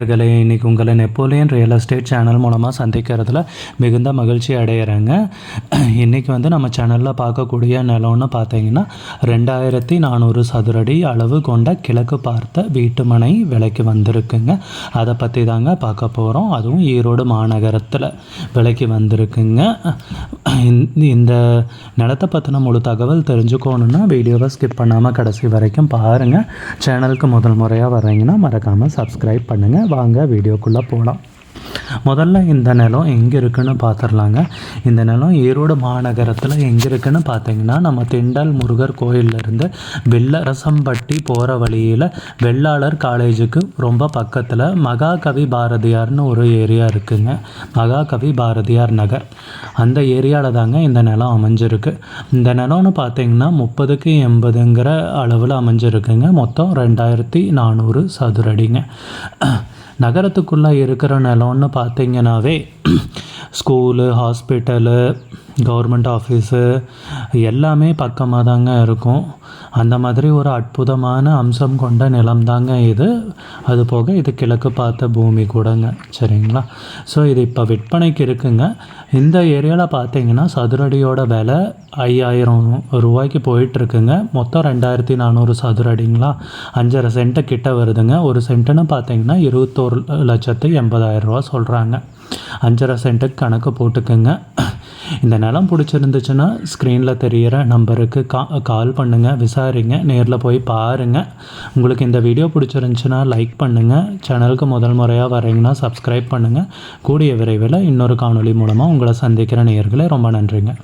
நண்பர்களே இன்னைக்கு உங்களை நெப்போலியன் ரியல் எஸ்டேட் சேனல் மூலமாக சந்திக்கிறதுல மிகுந்த மகிழ்ச்சி அடையிறேங்க. இன்றைக்கி வந்து நம்ம சேனலில் பார்க்கக்கூடிய நிலம்னு பார்த்தீங்கன்னா ரெண்டாயிரத்தி நானூறு சதுரடி அளவு கொண்ட கிழக்கு பார்த்த வீட்டுமனை விலைக்கு வந்திருக்குங்க. அதை பற்றி தாங்க பார்க்க போகிறோம் அதுவும் ஈரோடு மாநகரத்தில் விலைக்கு வந்திருக்குங்க. இந்த- இந்த நிலத்தை பற்றின முழு தகவல் தெரிஞ்சுக்கணுன்னா வீடியோவை ஸ்கிப் பண்ணாமல் கடைசி வரைக்கும் பாருங்கள் சேனலுக்கு முதல் முறையாக வரீங்கன்னா மறக்காமல் சப்ஸ்கிரைப் பண்ணுங்கள் வாங்க வீடியோக்குள்ளே போகலாம் முதல்ல இந்த நிலம் எங்கே இருக்குன்னு பார்த்துடலாங்க இந்த நிலம் ஈரோடு மாநகரத்தில் எங்கே இருக்குன்னு பார்த்தீங்கன்னா நம்ம திண்டல் முருகர் கோயிலிருந்து வெள்ளரசம்பட்டி போகிற வழியில் வெள்ளாளர் காலேஜுக்கு ரொம்ப பக்கத்தில் மகாகவி பாரதியார்னு ஒரு ஏரியா இருக்குங்க. மகாகவி பாரதியார் நகர். அந்த ஏரியாவில் தாங்க இந்த நிலம் அமைஞ்சிருக்கு. இந்த நிலம்னு பார்த்தீங்கன்னா முப்பதுக்கு எண்பதுங்கிற அளவில் அமைஞ்சிருக்குங்க. மொத்தம் ரெண்டாயிரத்தி நானூறு சதுரடிங்க. நகரத்துக்குள்ளே இருக்கிற நிலம்னு பார்த்தீங்கன்னாவே ஸ்கூலு ஹாஸ்பிட்டலு கவர்மெண்ட் ஆஃபீஸு எல்லாமே பக்கமாக தாங்க இருக்கும். அந்த மாதிரி ஒரு அற்புதமான அம்சம் கொண்ட நிலம் தாங்க இது. அது போக இது கிழக்கு பார்த்த பூமி கூடங்க. சரிங்களா? ஸோ இது இப்போ விற்பனைக்கு இருக்குங்க. இந்த ஏரியாவில் பார்த்தீங்கன்னா சதுரடியோட விலை ஐயாயிரம் ரூபாய்க்கு போயிட்டுருக்குங்க. மொத்தம் ரெண்டாயிரத்தி நானூறு சதுரடிங்களா? அஞ்சரை சென்ட்டு கிட்ட வருதுங்க. ஒரு சென்ட்டுன்னு பார்த்தீங்கன்னா இருபத்தோரு லட்சத்து எண்பதாயிரம் ரூபா சொல்கிறாங்க அஞ்சரை சென்ட்டுக்கு கணக்கு போட்டுக்குங்க. இந்த நிலம் பிடிச்சிருந்துச்சுன்னா ஸ்க்ரீனில் தெரிகிற நம்பருக்கு கா கால் பண்ணுங்கள் விசாரிங்க நேரில் போய் பாருங்கள் உங்களுக்கு இந்த வீடியோ பிடிச்சிருந்துச்சுன்னா லைக் பண்ணுங்கள் சேனலுக்கு முதல் முறையாக வரீங்கன்னா சப்ஸ்கிரைப் பண்ணுங்கள் கூடிய விரைவில் இன்னொரு காணொலி மூலமாக உங்களை சந்திக்கிற நேர்களை ரொம்ப நன்றிங்க.